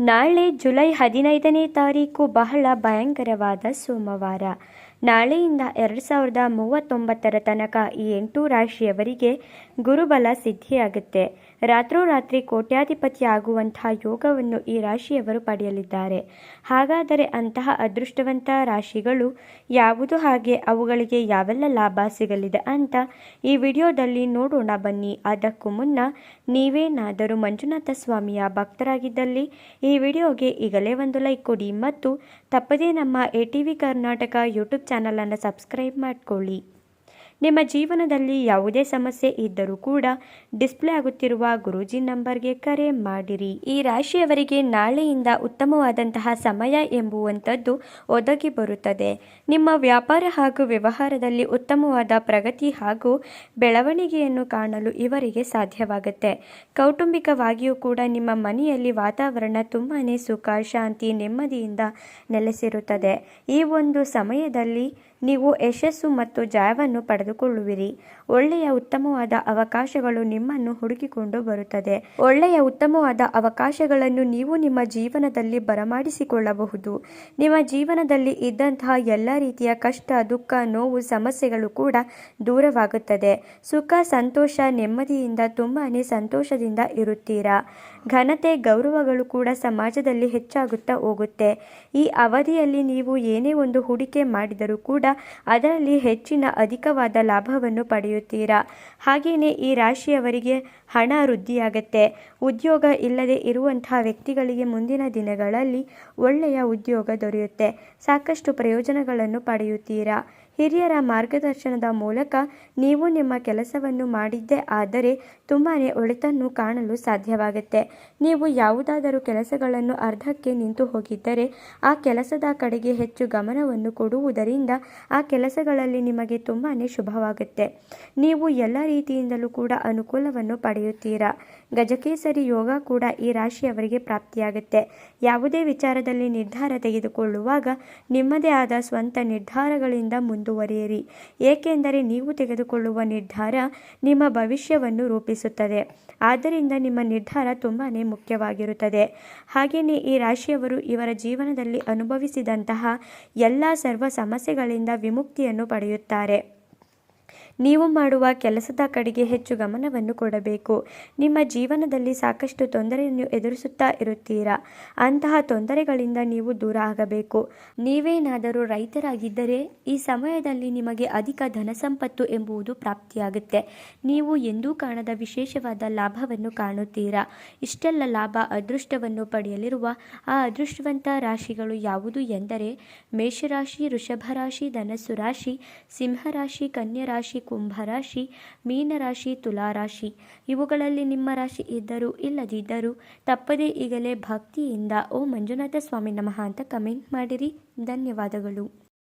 ನಾಳೆ ಜುಲೈ ಹದಿನೈದನೇ ತಾರೀಕು ಬಹಳ ಭಯಂಕರವಾದ ಸೋಮವಾರ. ನಾಳೆಯಿಂದ ಎರಡು ಸಾವಿರದ ಮೂವತ್ತೊಂಬತ್ತರ ತನಕ ಈ ಎಂಟು ರಾಶಿಯವರಿಗೆ ಗುರುಬಲ ಸಿದ್ಧಿಯಾಗುತ್ತೆ. ರಾತ್ರೋರಾತ್ರಿ ಕೋಟ್ಯಾಧಿಪತಿ ಆಗುವಂತಹ ಯೋಗವನ್ನು ಈ ರಾಶಿಯವರು ಪಡೆಯಲಿದ್ದಾರೆ. ಹಾಗಾದರೆ ಅಂತಹ ಅದೃಷ್ಟವಂತ ರಾಶಿಗಳು ಯಾವುದು ಹಾಗೆ, ಅವುಗಳಿಗೆ ಯಾವೆಲ್ಲ ಲಾಭ ಸಿಗಲಿದೆ ಅಂತ ಈ ವಿಡಿಯೋದಲ್ಲಿ ನೋಡೋಣ ಬನ್ನಿ. ಅದಕ್ಕೂ ಮುನ್ನ ನೀವೇನಾದರೂ ಮಂಜುನಾಥ ಸ್ವಾಮಿಯ ಭಕ್ತರಾಗಿದ್ದಲ್ಲಿ ಈ ವಿಡಿಯೋಗೆ ಈಗಲೇ ಒಂದು ಲೈಕ್ ಕೊಡಿ ಮತ್ತು ತಪ್ಪದೇ ನಮ್ಮ A T V Karnataka YouTube ಚಾನಲನ್ನು ಸಬ್ಸ್ಕ್ರೈಬ್ ಮಾಡಿಕೊಳ್ಳಿ. ನಿಮ್ಮ ಜೀವನದಲ್ಲಿ ಯಾವುದೇ ಸಮಸ್ಯೆ ಇದ್ದರೂ ಕೂಡ ಡಿಸ್ಪ್ಲೇ ಆಗುತ್ತಿರುವ ಗುರೂಜಿ ನಂಬರ್ಗೆ ಕರೆ ಮಾಡಿರಿ. ಈ ರಾಶಿಯವರಿಗೆ ನಾಳೆಯಿಂದ ಉತ್ತಮವಾದಂತಹ ಸಮಯ ಎಂಬುವಂಥದ್ದು ಒದಗಿ ಬರುತ್ತದೆ. ನಿಮ್ಮ ವ್ಯಾಪಾರ ಹಾಗೂ ವ್ಯವಹಾರದಲ್ಲಿ ಉತ್ತಮವಾದ ಪ್ರಗತಿ ಹಾಗೂ ಬೆಳವಣಿಗೆಯನ್ನು ಕಾಣಲು ಇವರಿಗೆ ಸಾಧ್ಯವಾಗುತ್ತೆ. ಕೌಟುಂಬಿಕವಾಗಿಯೂ ಕೂಡ ನಿಮ್ಮ ಮನೆಯಲ್ಲಿ ವಾತಾವರಣ ತುಂಬಾ ಸುಖ, ಶಾಂತಿ, ನೆಮ್ಮದಿಯಿಂದ ನೆಲೆಸಿರುತ್ತದೆ. ಈ ಒಂದು ಸಮಯದಲ್ಲಿ ನೀವು ಯಶಸ್ಸು ಮತ್ತು ಜಯವನ್ನು ಪಡೆದುಕೊಳ್ಳುವಿರಿ ಒಳ್ಳೆಯ ಉತ್ತಮವಾದ ಅವಕಾಶಗಳು ನಿಮ್ಮನ್ನು ಹುಡುಕಿಕೊಂಡು ಬರುತ್ತದೆ. ಒಳ್ಳೆಯ ಉತ್ತಮವಾದ ಅವಕಾಶಗಳನ್ನು ನೀವು ನಿಮ್ಮ ಜೀವನದಲ್ಲಿ ಬರಮಾಡಿಸಿಕೊಳ್ಳಬಹುದು. ನಿಮ್ಮ ಜೀವನದಲ್ಲಿ ಇದ್ದಂತಹ ಎಲ್ಲ ರೀತಿಯ ಕಷ್ಟ, ದುಃಖ, ನೋವು, ಸಮಸ್ಯೆಗಳು ಕೂಡ ದೂರವಾಗುತ್ತದೆ. ಸುಖ, ಸಂತೋಷ, ನೆಮ್ಮದಿಯಿಂದ ತುಂಬಾನೇ ಸಂತೋಷದಿಂದ ಇರುತ್ತೀರಾ? ಘನತೆ, ಗೌರವಗಳು ಕೂಡ ಸಮಾಜದಲ್ಲಿ ಹೆಚ್ಚಾಗುತ್ತಾ ಹೋಗುತ್ತೆ. ಈ ಅವಧಿಯಲ್ಲಿ ನೀವು ಏನೇ ಒಂದು ಹೂಡಿಕೆ ಮಾಡಿದರೂ ಕೂಡ ಅದರಲ್ಲಿ ಹೆಚ್ಚಿನ, ಅಧಿಕವಾದ ಲಾಭವನ್ನು ಪಡೆಯುತ್ತೀರಾ? ಹಾಗೆಯೇ ಈ ರಾಶಿಯವರಿಗೆ ಹಣ ವೃದ್ಧಿಯಾಗತ್ತೆ. ಉದ್ಯೋಗ ಇಲ್ಲದೆ ಇರುವಂತಹ ವ್ಯಕ್ತಿಗಳಿಗೆ ಮುಂದಿನ ದಿನಗಳಲ್ಲಿ ಒಳ್ಳೆಯ ಉದ್ಯೋಗ ದೊರೆಯುತ್ತೆ. ಸಾಕಷ್ಟು ಪ್ರಯೋಜನಗಳನ್ನು ಪಡೆಯುತ್ತೀರಾ? ಹಿರಿಯರ ಮಾರ್ಗದರ್ಶನದ ಮೂಲಕ ನೀವು ನಿಮ್ಮ ಕೆಲಸವನ್ನು ಮಾಡಿದ್ದೇ ಆದರೆ ತುಂಬಾ ಒಳಿತನ್ನು ಕಾಣಲು ಸಾಧ್ಯವಾಗುತ್ತೆ. ನೀವು ಯಾವುದಾದರೂ ಕೆಲಸಗಳನ್ನು ಅರ್ಧಕ್ಕೆ ನಿಂತು ಹೋಗಿದ್ದರೆ ಆ ಕೆಲಸದ ಕಡೆಗೆ ಹೆಚ್ಚು ಗಮನವನ್ನು ಕೊಡುವುದರಿಂದ ಆ ಕೆಲಸಗಳಲ್ಲಿ ನಿಮಗೆ ತುಂಬಾ ಶುಭವಾಗುತ್ತೆ. ನೀವು ಎಲ್ಲ ರೀತಿಯಿಂದಲೂ ಕೂಡ ಅನುಕೂಲವನ್ನು ಪಡೆಯುತ್ತೀರಾ? ಗಜಕೇಸರಿ ಯೋಗ ಕೂಡ ಈ ರಾಶಿಯವರಿಗೆ ಪ್ರಾಪ್ತಿಯಾಗುತ್ತೆ. ಯಾವುದೇ ವಿಚಾರದಲ್ಲಿ ನಿರ್ಧಾರ ತೆಗೆದುಕೊಳ್ಳುವಾಗ ನಿಮ್ಮದೇ ಆದ ಸ್ವಂತ ನಿರ್ಧಾರಗಳಿಂದ ಮುಂದುವರಿಯಿರಿ. ಏಕೆಂದರೆ ನೀವು ತೆಗೆದುಕೊಳ್ಳುವ ನಿರ್ಧಾರ ನಿಮ್ಮ ಭವಿಷ್ಯವನ್ನು ರೂಪಿಸುತ್ತದೆ. ಆದ್ದರಿಂದ ನಿಮ್ಮ ನಿರ್ಧಾರ ತುಂಬಾ ಮುಖ್ಯವಾಗಿರುತ್ತದೆ. ಹಾಗೆಯೇ ಈ ರಾಶಿಯವರು ಇವರ ಜೀವನದಲ್ಲಿ ಅನುಭವಿಸಿದಂತಹ ಎಲ್ಲ ಸರ್ವ ಸಮಸ್ಯೆಗಳಿಂದ ವಿಮುಕ್ತಿಯನ್ನು ಪಡೆಯುತ್ತಾರೆ. ನೀವು ಮಾಡುವ ಕೆಲಸದ ಕಡೆಗೆ ಹೆಚ್ಚು ಗಮನವನ್ನು ಕೊಡಬೇಕು. ನಿಮ್ಮ ಜೀವನದಲ್ಲಿ ಸಾಕಷ್ಟು ತೊಂದರೆಯನ್ನು ಎದುರಿಸುತ್ತಾ ಇರುತ್ತೀರಾ? ಅಂತಹ ತೊಂದರೆಗಳಿಂದ ನೀವು ದೂರ ಆಗಬೇಕು. ನೀವೇನಾದರೂ ರೈತರಾಗಿದ್ದರೆ ಈ ಸಮಯದಲ್ಲಿ ನಿಮಗೆ ಅಧಿಕ ಧನ ಸಂಪತ್ತು ಎಂಬುದು ಪ್ರಾಪ್ತಿಯಾಗುತ್ತೆ. ನೀವು ಎಂದೂ ಕಾಣದ ವಿಶೇಷವಾದ ಲಾಭವನ್ನು ಕಾಣುತ್ತೀರಾ? ಇಷ್ಟೆಲ್ಲ ಲಾಭ ಅದೃಷ್ಟವನ್ನು ಪಡೆಯಲಿರುವ ಆ ಅದೃಷ್ಟವಂತ ರಾಶಿಗಳು ಯಾವುದು ಎಂದರೆ ಮೇಷರಾಶಿ ವೃಷಭ ರಾಶಿ ಧನಸ್ಸು ರಾಶಿ, ಸಿಂಹರಾಶಿ ಕನ್ಯಾ ರಾಶಿ ಕುಂಭರಾಶಿ ಮೀನರಾಶಿ ತುಲಾರಾಶಿ ಇವುಗಳಲ್ಲಿ ನಿಮ್ಮ ರಾಶಿ ಇದ್ದರೂ ಇಲ್ಲದಿದ್ದರೂ ತಪ್ಪದೇ ಈಗಲೇ ಭಕ್ತಿಯಿಂದ ಓ ಮಂಜುನಾಥ ಸ್ವಾಮಿ ನಮಃ ಅಂತ ಕಮೆಂಟ್ ಮಾಡಿರಿ. ಧನ್ಯವಾದಗಳು.